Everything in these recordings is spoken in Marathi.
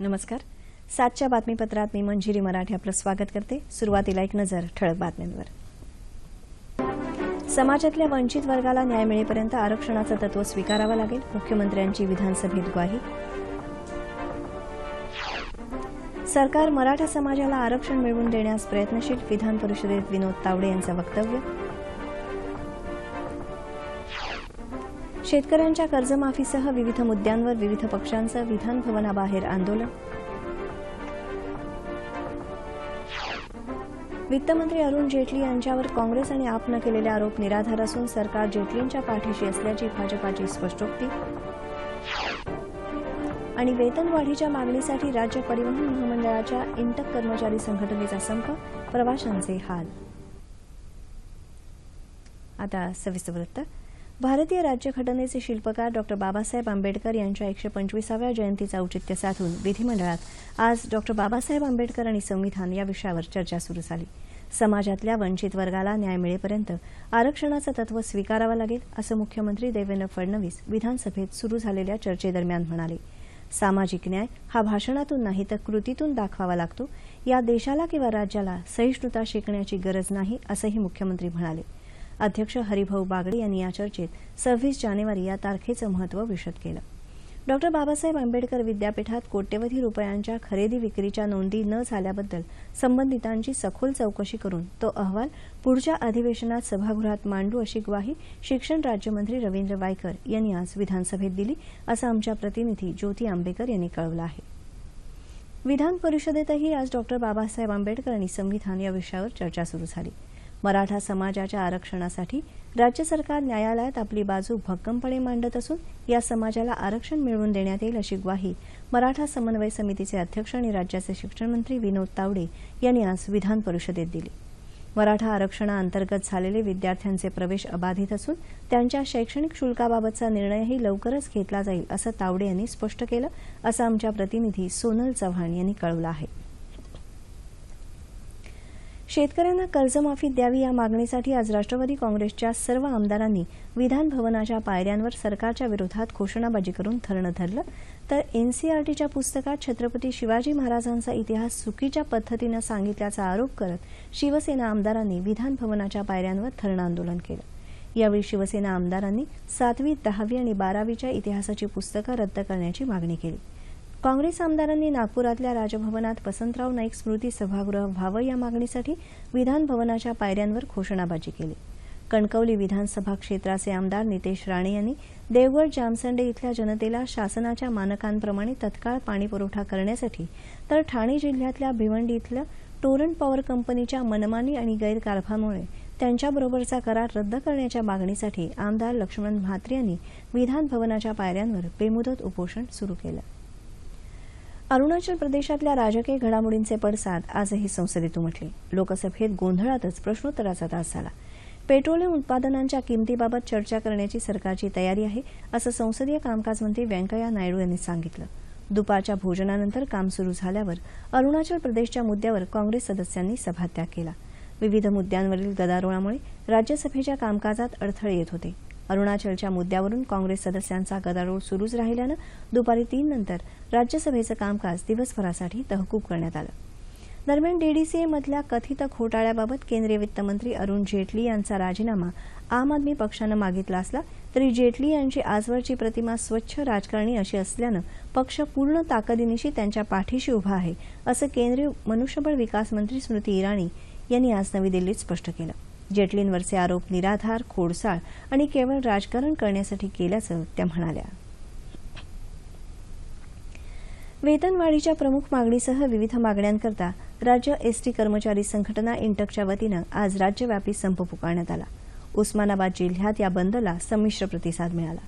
नमस्कार. सातच्या बातमीपत्रात मी मंजिरी मराठे आपलं स्वागत करते. सुरुवातीला एक नजर ठळक बातम्यांवर. समाजातल्या वंचित वर्गाला न्याय मिळेपर्यंत आरक्षणाचं तत्व स्वीकारावं लागेल मुख्यमंत्र्यांची विधानसभेत ग्वाही. सरकार मराठा समाजाला आरक्षण मिळवून देण्यास प्रयत्नशील विधान परिषदेत विनोद तावडे यांचं वक्तव्य. शेतकऱ्यांच्या कर्जमाफीसह विविध मुद्द्यांवर विविध पक्षांचं विधानभवनाबाहेर आंदोलन. वित्तमंत्री अरुण जेटली यांच्यावर काँग्रेस आणि आपनं केलेले आरोप निराधार असून सरकार जेटलींच्या पाठीशी असल्याची भाजपाची स्पष्टोक्ती. आणि वेतनवाढीच्या मागणीसाठी राज्य परिवहन महामंडळाच्या इंटक कर्मचारी संघटनेचा संप प्रवाशांचे हाल. आता सविस्तर वृत्त. भारतीय राज्यघटनेचे शिल्पकार डॉक्टर बाबासाहेब आंबेडकर यांच्या एकशे पंचवीसाव्या जयंतीचं औचित्य साधून विधिमंडळात आज डॉक्टर बाबासाहेब आंबेडकर आणि संविधान या विषयावर चर्चा सुरू झाली. समाजातल्या वंचित वर्गाला न्याय मिळेपर्यंत आरक्षणाचं तत्व स्वीकारावं लागेल असं मुख्यमंत्री देवेंद्र फडणवीस विधानसभेत सुरू झालेल्या चर्चेदरम्यान म्हणाले. सामाजिक न्याय हा भाषणातून नाही तर कृतीतून दाखवावा लागतो. या देशाला किंवा राज्याला सहिष्णुता शिकण्याची गरज नाही असंही मुख्यमंत्री म्हणाले. अध्यक्ष हरिभाऊ बागडे यांनी या चर्चेत सव्वीस जानेवारी या तारखेचं महत्त्व विशद केलं. डॉक्टर बाबासाहेब आंबेडकर विद्यापीठात कोट्यवधी रुपयांच्या खरेदी विक्रीच्या नोंदी न झाल्याबद्दल संबंधितांची सखोल चौकशी करून तो अहवाल पुढच्या अधिवेशनात सभागृहात मांडू अशी ग्वाही शिक्षण राज्यमंत्री रवींद्र वायकर यांनी आज विधानसभेत दिली असं आमच्या प्रतिनिधी ज्योती आंबेकर यांनी कळवलं आहे. विधान परिषदेतही आज डॉक्टर बाबासाहेब आंबेडकर आणि संविधान या विषयावर चर्चा सुरू झाली. मराठा समाजाच्या आरक्षणासाठी राज्य सरकार न्यायालयात आपली बाजू भक्कमपणे मांडत असून या समाजाला आरक्षण मिळवून देण्यात येईल अशी ग्वाही मराठा समन्वय समितीचे अध्यक्ष आणि राज्याचे शिक्षण मंत्री विनोद तावडे यांनी आज विधान परिषदेत दिली. मराठा आरक्षणाअंतर्गत झालेले विद्यार्थ्यांचे प्रवेश अबाधित असून त्यांच्या शैक्षणिक शुल्काबाबतचा निर्णयही लवकरच घेतला जाईल असं तावडे यांनी स्पष्ट केलं असं आमच्या प्रतिनिधी सोनल चव्हाण यांनी कळवलं आहे. शेतकऱ्यांना कर्जमाफी द्यावी या मागणीसाठी आज राष्ट्रवादी काँग्रेसच्या सर्व आमदारांनी विधान भवनाच्या पायऱ्यांवर सरकारच्या विरोधात घोषणाबाजी करून धरणं धरलं. तर एनसीआरटीच्या पुस्तकात छत्रपती शिवाजी महाराजांचा इतिहास चुकीच्या पद्धतीनं सांगितल्याचा आरोप करत शिवसेना आमदारांनी विधान भवनाच्या पायऱ्यांवर धरणं आंदोलन केलं. यावेळी शिवसेना आमदारांनी सातवी दहावी आणि बारावीच्या इतिहासाची पुस्तकं रद्द करण्याची मागणी केली. काँग्रेस आमदारांनी नागपुरातल्या राजभवनात वसंतराव नाईक स्मृती सभागृह व्हावं या मागणीसाठी विधान भवनाच्या पायऱ्यांवर घोषणाबाजी केली. कणकवली विधानसभा क्षेत्राचे आमदार नितेश राणे यांनी देवगड जामसंडे इथल्या जनतेला शासनाच्या मानकांप्रमाणे तत्काळ पाणीपुरवठा करण्यासाठी तर ठाणे जिल्ह्यातल्या भिवंडी इथल्या टोरंट पॉवर कंपनीच्या मनमानी आणि गैरकारभामुळे त्यांच्याबरोबरचा करार रद्द करण्याच्या मागणीसाठी आमदार लक्ष्मण म्हात्रे यांनी विधान भवनाच्या पायऱ्यांवर बेमुदत उपोषण सुरू केलं. अरुणाचल प्रदेशातल्या राजकीय घडामोडींचे पडसाद आजही संसदेत उमटले लोकसभेत गोंधळातच प्रश्नोत्तराचा तास झाला. पेट्रोलियम उत्पादनांच्या किमतीबाबत चर्चा करण्याची सरकारची तयारी आहे असं संसदीय कामकाज मंत्री व्यंकय्या नायडू यांनी सांगितलं. दुपारच्या भोजनानंतर काम सुरू झाल्यावर अरुणाचल प्रदेशच्या मुद्द्यावर काँग्रेस सदस्यांनी सभात्याग केला. विविध मुद्द्यांवरील गदारोळामुळे राज्यसभेच्या कामकाजात अडथळे येत होते. अरुणाचलच्या मुद्द्यावरून काँग्रेस सदस्यांचा गदारोळ सुरूच राहिल्यानं दुपारी तीन नंतर राज्यसभेचं कामकाज दिवसभरासाठी तहकूब करण्यात आलं. दरम्यान डीडीसीएमधल्या कथित घोटाळ्याबाबत केंद्रीय वित्तमंत्री अरुण जेटली यांचा राजीनामा आम आदमी पक्षानं मागितला असला तरी जेटली यांची आजवरची प्रतिमा स्वच्छ राजकारणी अशी असल्यानं पक्ष पूर्ण ताकदीनिशी त्यांच्या पाठीशी उभा आहे असं केंद्रीय मनुष्यबळ विकास मंत्री स्मृती इराणी यांनी आज नवी दिल्लीत स्पष्ट केलं. जेटलींवरचे आरोप निराधार खोडसाळ आणि केवळ राजकारण करण्यासाठी केल्याचं त्या म्हणाल्या. वेतनवाढीच्या प्रमुख मागणीसह विविध मागण्यांकरता राज्य एसटी कर्मचारी संघटना इंटकच्या वतीनं आज राज्यव्यापी संप पुकारण्यात आला. उस्मानाबाद जिल्ह्यात या बंदला संमिश्र प्रतिसाद मिळाला.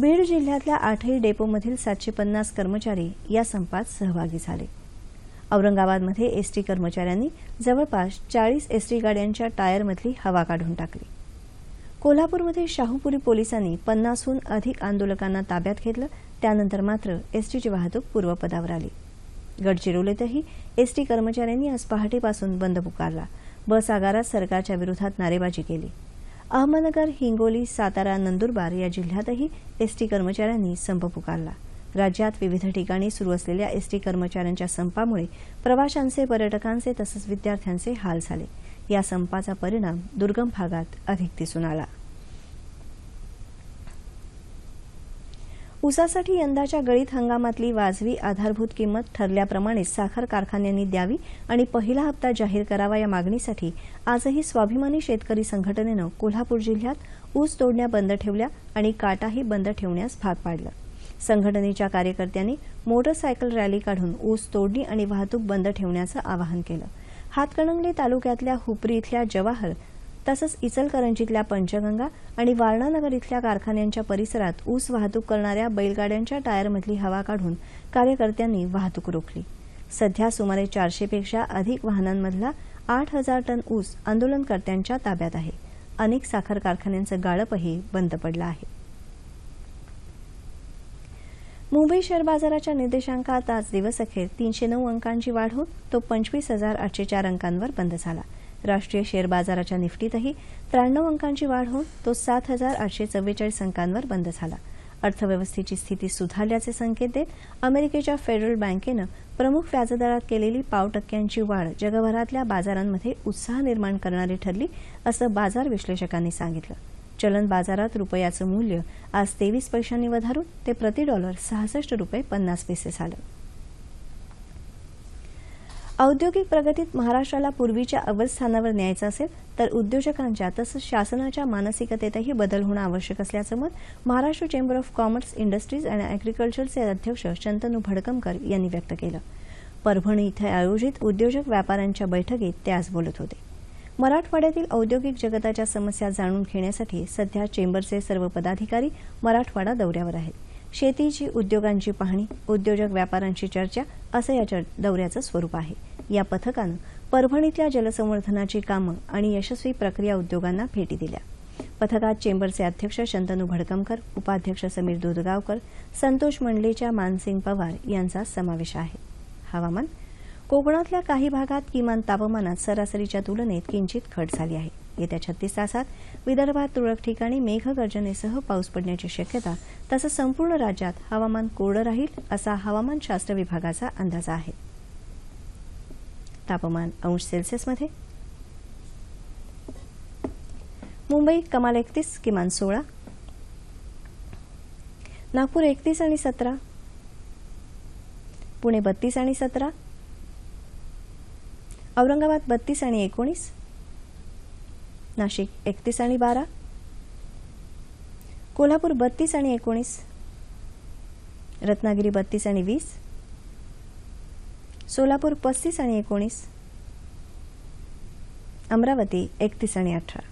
बीड जिल्ह्यातल्या आठही डेपोमधील सातशे पन्नास कर्मचारी या संपात सहभागी झाले. औरंगाबादमध्ये एसटी कर्मचाऱ्यांनी जवळपास चाळीस एसटी गाड्यांच्या टायरमधली हवा काढून टाकली. कोल्हापूरमध्ये शाहूपुरी पोलिसांनी पन्नासहून अधिक आंदोलकांना ताब्यात घेतलं त्यानंतर मात्र एसटीची वाहतूक पूर्वपदावर आली. गडचिरोलीतही एसटी कर्मचाऱ्यांनी आज पहाटेपासून बंद पुकारला. बस आगारात सरकारच्या विरोधात नारेबाजी केली. अहमदनगर हिंगोली सातारा नंदुरबार या जिल्ह्यातही एसटी कर्मचाऱ्यांनी संप पुकारला. राज्यात विविध ठिकाणी सुरू असलेल्या एसटी कर्मचाऱ्यांच्या संपामुळे प्रवाशांचे पर्यटकांचे तसंच विद्यार्थ्यांचे हाल झाले. या संपाचा परिणाम दुर्गम भागात अधिक दिसून आला. ऊसासाठी यंदाच्या गळीत हंगामातली वाजवी आधारभूत किंमत ठरल्याप्रमाणेच साखर कारखान्यांनी द्यावी आणि पहिला हप्ता जाहीर करावा या मागणीसाठी आजही स्वाभिमानी शेतकरी संघटनेनं कोल्हापूर जिल्ह्यात ऊस तोडण्या बंद ठेवल्या आणि काटाही बंद ठेवण्यास भाग पाडलं. संघटनेच्या कार्यकर्त्यांनी मोटरसायकल रॅली काढून ऊस तोडणी आणि वाहतूक बंद ठेवण्याचं आवाहन केलं. हातकणंगले तालुक्यातल्या हुपरी इथल्या जवाहर तसंच इचलकरंजीतल्या पंचगंगा आणि वारणानगर इथल्या कारखान्यांच्या परिसरात ऊस वाहतूक करणाऱ्या बैलगाड्यांच्या टायरमधली हवा काढून कार्यकर्त्यांनी वाहतूक रोखली. सध्या सुमारे चारशेपेक्षा अधिक वाहनांमधला आठ हजार टन ऊस आंदोलनकर्त्यांच्या ताब्यात आहे. अनेक साखर कारखान्यांचं गाळपही बंद पडलं आहे. मुंबई शेअर बाजाराच्या निर्देशांकात आज दिवसअखेर तीनशे नऊ अंकांची वाढ होत तो पंचवीस हजार आठशे चार अंकांवर बंद झाला. राष्ट्रीय शेअर बाजाराच्या निफ्टीतही त्र्याण्णव अंकांची वाढ होऊन तो सात हजार आठशे चव्वेचाळीस अंकांवर बंद झाला. अर्थव्यवस्थेची स्थिती सुधारल्याचे संकेत देत अमेरिकेच्या फेडरल बँकेनं प्रमुख व्याजदरात केलेली पाव टक्क्यांची वाढ जगभरातल्या बाजारांमध्ये उत्साह निर्माण करणारी ठरली असं बाजार विश्लेषकांनी सांगितलं. चलन बाजारात रुपयाचं मूल्य आज तेवीस पैशांनी वधारून ते प्रति डॉलर सहासष्ट रुपये पन्नास पैसे झालं. औद्योगिक प्रगतीत महाराष्ट्राला पूर्वीच्या अवस्थानावर न्यायचं असेल तर उद्योजकांच्या तसंच शासनाच्या मानसिकतेतही बदल होणं आवश्यक असल्याचं मत Maharashtra chamber of commerce industries and अॅग्रिकल्चरचे अध्यक्ष शंतनू भडकमकर यांनी व्यक्त केलं. परभणी इथं आयोजित उद्योजक व्यापाऱ्यांच्या बैठकीत ते आज बोलत होते. मराठवाड्यातील औद्योगिक जगताच्या समस्या जाणून घेण्यासाठी सध्या चेंबरचे सर्व पदाधिकारी मराठवाडा दौऱ्यावर आहेत. शेतीची उद्योगांची पाहणी उद्योजक व्यापाऱ्यांची चर्चा असं या दौऱ्याचं स्वरूप आहे. या पथकानं परभणीतल्या जलसंवर्धनाची कामं आणि यशस्वी प्रक्रिया उद्योगांना भेटी दिल्या. पथकात चेंबरचे अध्यक्ष शंतनू भडकमकर उपाध्यक्ष समीर दुधगावकर संतोष मंडलेच्या मानसिंग पवार यांचा समावेश आहे. हवामान कोकणातल्या काही भागात किमान तापमानात सरासरीच्या तुलनेत किंचित घट झाली आहे. येत्या छत्तीस तासात विदर्भात तुरळक ठिकाणी मेघगर्जनेसह पाऊस पडण्याची शक्यता तसंच संपूर्ण राज्यात हवामान कोरडं राहील असा हवामानशास्त्र विभागाचा अंदाज आहे. तापमान अंश सेल्सिअसमध्ये. मुंबई कमाल एकतीस किमान सोळा. नागपूर एकतीस आणि सतरा. पुणे बत्तीस आणि सतरा. औरंगाबाद बत्तीस आणि एकोणीस. नाशिक एकतीस आणि बारा. कोल्हापूर बत्तीस आणि एकोणीस. रत्नागिरी बत्तीस आणि वीस. सोलापूर पस्तीस आणि एकोणीस. अमरावती एकतीस आणि अठरा.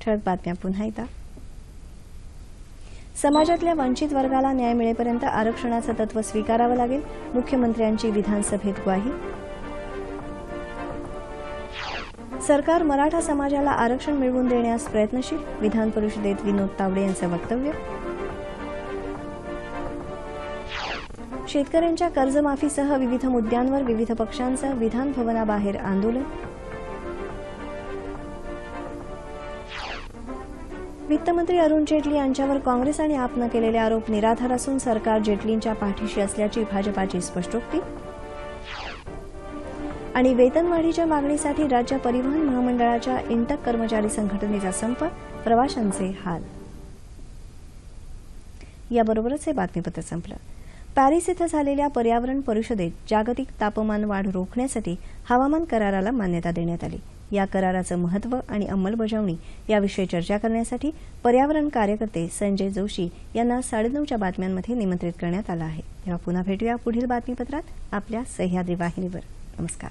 ठळक बातम्या पुन्हा एकदा. समाजातल्या वंचित वर्गाला न्याय मिळेपर्यंत आरक्षणाचं तत्व स्वीकारावं लागेल. मुख्यमंत्र्यांची विधानसभेत ग्वाही. सरकार मराठा समाजाला आरक्षण मिळवून देण्यास प्रयत्नशील विधान परिषदेत विनोद तावडे यांचं वक्तव्य. शेतकऱ्यांच्या कर्जमाफीसह विविध मुद्द्यांवर विविध पक्षांचं विधान भवनाबाहेर आंदोलन. वित्तमंत्री अरुण जेटली यांच्यावर काँग्रेस आणि आपनं केलेले आरोप निराधार असून सरकार जेटलींच्या पाठीशी असल्याची भाजपाची स्पष्टोक्ती. आणि वेतनवाढीच्या मागणीसाठी राज्य परिवहन महामंडळाच्या इंटक कर्मचारी संघटनेचा संप प्रवाशांचे हाल. याबरोबरच हे बातमीपत्र संपलं. पॅरिस इथं झालेल्या पर्यावरण परिषदेत जागतिक तापमान वाढ रोखण्यासाठी हवामान कराराला मान्यता देण्यात आली. या कराराचं महत्त्व आणि अंमलबजावणी याविषयी चर्चा करण्यासाठी पर्यावरण कार्यकर्ते संजय जोशी यांना साडेनऊच्या बातम्यांमध्ये निमंत्रित करण्यात आलं आहे. तेव्हा पुन्हा भेटूया पुढील बातमीपत्रात आपल्या सह्याद्री वाहिनीवर. नमस्कार.